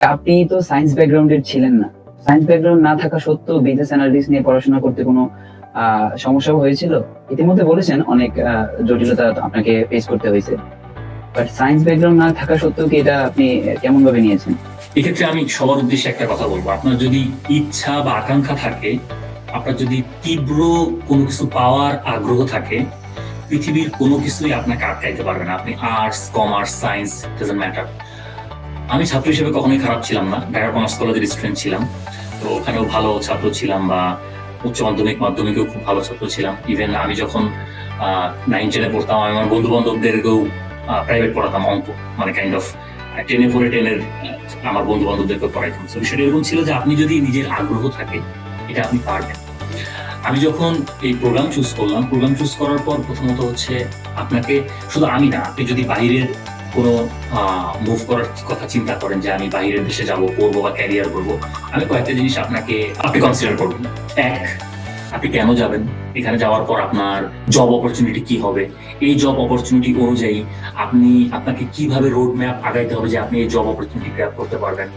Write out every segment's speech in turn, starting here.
আপনি তো সায়েন্স ব্যাকগ্রাউন্ডের ছিলেন না। সায়েন্স ব্যাকগ্রাউন্ড না থাকা সত্ত্বেও বিজনেস অ্যানালিটিক্স নিয়ে পড়াশোনা করতে কোনো সমস্যা হয়েছিল? ইতিমধ্যে বলেছেন অনেক জটিলতা আপনাকে ফেস করতে হয়েছে। বাট সায়েন্স ব্যাকগ্রাউন্ড না থাকা সত্ত্বেও কি এটা আপনি কেমন ভাবে নিয়েছেন? এক্ষেত্রে আমি সবার উদ্দেশ্যে একটা কথা বলব। আপনার যদি ইচ্ছা বা আকাঙ্ক্ষা থাকে, আপনার যদি তীব্র কোনো কিছু পাওয়ার আগ্রহ থাকে, পৃথিবীর কোনো কিছুই আপনাকে আটকাইতে পারবে না। আপনি আর্টস কমার্স সায়েন্স ম্যাটার আমি ছাত্র হিসেবে কখনোই খারাপ ছিলাম না। ঢাকা কমার্স কলেজের স্টুডেন্ট ছিলাম। তো ওখানেও ভালো ছাত্র ছিলাম বা উচ্চ মাধ্যমিক মাধ্যমিকেও খুব ভালো ছাত্র ছিলাম। ইভেন আমি যখন নাইন টেনে পড়তাম, আমি আমার বন্ধু বান্ধবদেরকেও প্রাইভেট পড়াতাম অঙ্ক। মানে কাইন্ড অফ টেনে পড়ে টেনের আমার বন্ধু বান্ধবদেরকে পড়াইতাম। তো বিষয়টা এরকম ছিল যে আপনি যদি নিজের আগ্রহ থাকে, এটা আপনি পারবেন। আমি যখন এই প্রোগ্রাম চুজ করলাম প্রোগ্রাম চুজ করার পর প্রথমত হচ্ছে আপনাকে, শুধু আমি না, আপনি যদি বাইরের কোনো মুভ করার কথা চিন্তা করেন যে আমি বাইরের দেশে যাব করব বা ক্যারিয়ার করব। আমি কয়েকটা জিনিস আপনাকে, আপনি কনসিডার করবেন এক, আপনি কেন যাবেন? এখানে যাওয়ার পর আপনার জব অপরচুনিটি কি হবে? এই জব অপরচুনিটি অনুযায়ী আপনি আপনাকে কীভাবে রোড ম্যাপ আগাইতে হবে যে আপনি এই জব অপরচুনিটি গ্র্যাপ করতে পারবেন?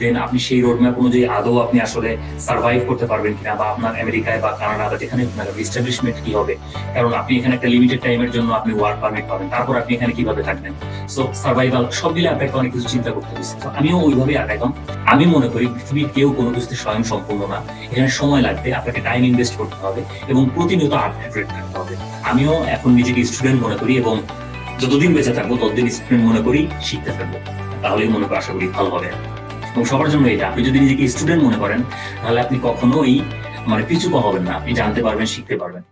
দেন আপনি সেই রোড ম্যাপ অনুযায়ী আদৌ আপনি আসলে সার্ভাইভ করতে পারবেন কিনা বা আপনার আমেরিকায় বা কানাডা বা যেখানে এস্টাবলিশমেন্ট কি হবে? কারণ আপনি এখানে একটা লিমিটেড টাইমের জন্য আপনি ওয়ার্ক পারমিট পাবেন। তারপর আপনি এখানে কীভাবে থাকবেন? সো সার্ভাইভাল সব মিলে আপনাকে অনেক কিছু চিন্তা করতে হয়েছে আমিও ওইভাবেই আগাইতাম। আমি মনে করি পৃথিবীর কেউ কোনো কিছুতে স্বয়ং সম্পূর্ণ না। এখানে সময় লাগবে, আপনাকে টাইম ইনভেস্ট করতে হবে এবং প্রতিনিয়ত আপডেট থাকতে হবে। আমিও এখন নিজেকে স্টুডেন্ট মনে করি এবং যতদিন বেঁচে থাকব, ততদিন স্টুডেন্ট মনে করি শিখতে থাকব। তাহলেই মনে করি, আশা করি ভালো হবে। এবং সবার জন্য এটা, আপনি যদি নিজেকে স্টুডেন্ট মনে করেন, তাহলে আপনি কখনোই মানে পিছু পা হবেন না। আপনি জানতে পারবেন, শিখতে পারবেন।